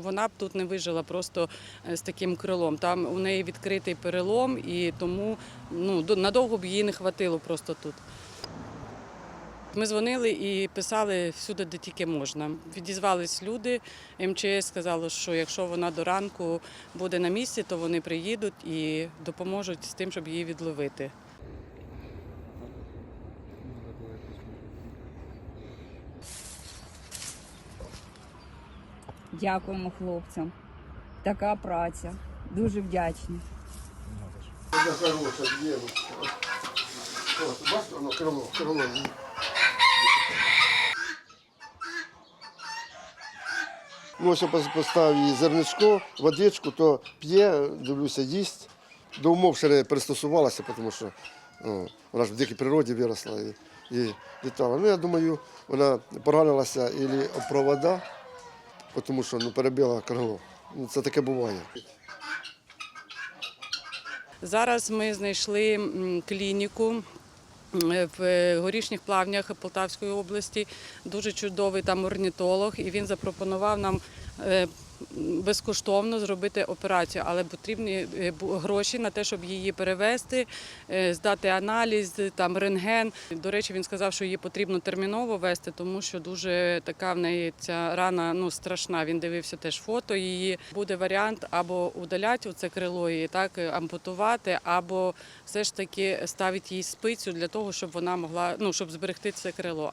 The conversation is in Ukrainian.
Вона б тут не вижила просто е, з таким крилом. Там у неї відкритий перелом, і тому ну, надовго б її не хватило просто тут. Ми дзвонили і писали всюди, де тільки можна. Відізвались люди. МЧС сказало, що якщо вона до ранку буде на місці, то вони приїдуть і допоможуть з тим, щоб її відловити. Дякуємо хлопцям. Така праця. Дуже вдячні. Це хороша дівчинка. От, бачите, воно крило, крило. Ну, ось я пос- поставив їй зерничко, водичку, то п'є, дивлюся, їсть. До умов ще пристосувалася, тому що о, вона ж в дикій природі виросла і, і літала. Ну, я думаю, вона поранилася об провода, тому що ну, перебила крило. Ну, це таке буває. Зараз ми знайшли клініку. В горішніх плавнях Полтавської області дуже чудовий там орнітолог, і він запропонував нам е, безкоштовно зробити операцію, але потрібні е, гроші на те, щоб її перевести, е, здати аналіз, там рентген. До речі, він сказав, що її потрібно терміново вести, тому що дуже така в неї ця рана ну страшна. Він дивився теж фото її. Буде варіант або удаляти оце крило і так е, ампутувати, або все ж таки ставити їй спицю для того, щоб вона могла ну щоб зберегти це крило.